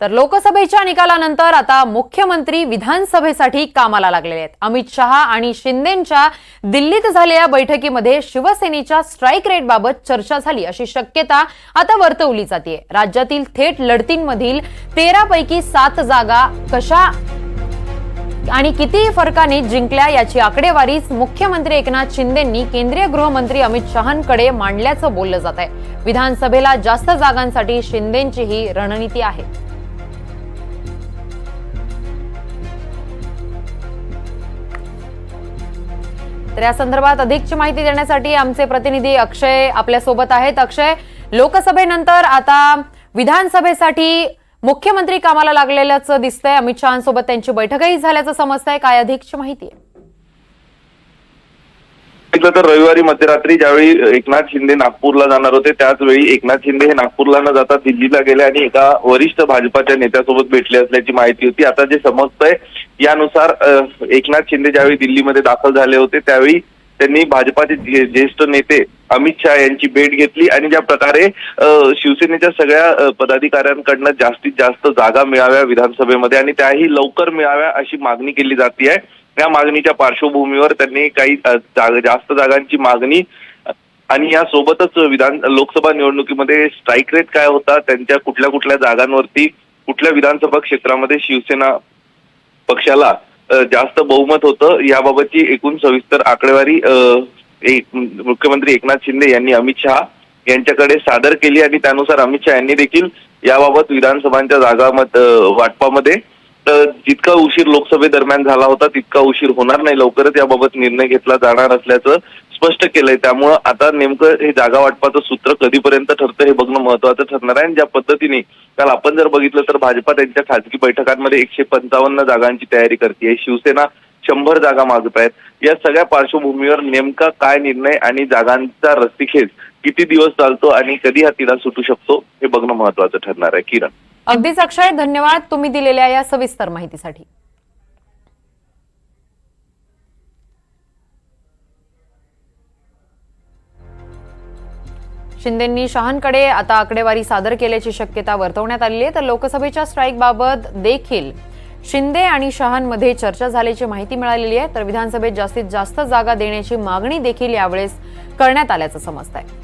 तर लोकसभेच्या निकालानंतर आता मुख्यमंत्री विधानसभेसाठी कामाला लागलेले आहेत. अमित शहा आणि शिंदेच्या दिल्लीत झालेल्या बैठकीमध्ये शिवसेनेच्या स्ट्राईक रेटबाबत चर्चा झाली अशी शक्यता आता वर्तवली जाते राज्यातील थेट लढतींमधील तेरापैकी सात जागा कशा आणि किती फरकाने जिंकल्या याची आकडेवारीच मुख्यमंत्री एकनाथ शिंदेंनी केंद्रीय गृहमंत्री अमित शहांकडे मांडल्याचं बोललं जात आहे विधानसभेला जास्त जागांसाठी शिंदेची ही रणनीती आहे. तर या संदर्भात अधिकची माहिती देण्यासाठी आमचे प्रतिनिधी अक्षय आपल्यासोबत आहेत. अक्षय लोकसभेनंतर आता विधानसभेसाठी मुख्यमंत्री कामाला लागलेल्याचं दिसतंय. अमित शहांसोबत त्यांची बैठकही झाल्याचं समजतंय. काय अधिकची माहिती आहे? बघितलं तर रविवारी मध्यरात्री ज्यावेळी एकनाथ शिंदे नागपूरला जाणार होते त्याच वेळी एकनाथ शिंदे हे नागपूरला न जाता दिल्लीला गेले आणि एका वरिष्ठ भाजपाच्या नेत्यासोबत भेटले असल्याची माहिती होती. आता जे समजतंय यानुसार एकनाथ शिंदे ज्यावेळी दिल्लीमध्ये दाखल झाले होते त्यावेळी त्यांनी भाजपाचे ज्येष्ठ नेते अमित शहा यांची भेट घेतली आणि ज्या प्रकारे शिवसेनेच्या सगळ्या पदाधिकाऱ्यांकडनं जास्तीत जास्त जागा मिळाव्या विधानसभेमध्ये आणि त्याही लवकर मिळाव्या अशी मागणी केली जाते आहे त्या मागणीच्या पार्श्वभूमीवर त्यांनी काही जास्त जागांची मागणी आणि आणि यासोबतच विधान लोकसभा निवडणुकीमध्ये स्ट्राईक रेट काय होता त्यांच्या कुठल्या कुठल्या जागांवरती कुठल्या विधानसभा क्षेत्रामध्ये शिवसेना पक्षाला जास्त बहुमत होतं याबाबतची एकूण सविस्तर आकडेवारी एक- मुख्यमंत्री एकनाथ शिंदे यांनी अमित शहा यांच्याकडे सादर केली आणि त्यानुसार अमित शहा यांनी देखील याबाबत विधानसभांच्या जागा मत वाटपामध्ये जितका उशीर लोकसभेदरम्यान झाला होता तितका उशीर होणार नाही. लवकरच याबाबत निर्णय घेतला जाणार असल्याचं स्पष्ट केलंय. त्यामुळं आता नेमकं हे जागा वाटपाचं सूत्र कधीपर्यंत ठरतं हे बघणं महत्वाचं ठरणार आहे. आणि ज्या पद्धतीने काल आपण जर बघितलं तर भाजपा त्यांच्या खासगी बैठकांमध्ये एकशे पंचावन्न जागांची तयारी करते शिवसेना शंभर जागा मागत आहेत. या सगळ्या पार्श्वभूमीवर नेमका काय निर्णय आणि जागांचा रस्तीखेच किती दिवस चालतो आणि कधी हा तिला सुटू शकतो हे बघणं महत्वाचं ठरणार आहे. किरण. अगदीच अक्षय धन्यवाद तुम्ही दिलेल्या या सविस्तर माहितीसाठी. शिंदेंनी शहांकडे आता आकडेवारी सादर केल्याची शक्यता वर्तवण्यात आली आहे. तर लोकसभेच्या स्ट्राईकबाबत देखील शिंदे आणि शहांमध्ये चर्चा झाल्याची माहिती मिळालेली आहे. तर विधानसभेत जास्तीत जास्त जागा देण्याची मागणी देखील यावेळेस करण्यात आल्याचं समजत आहे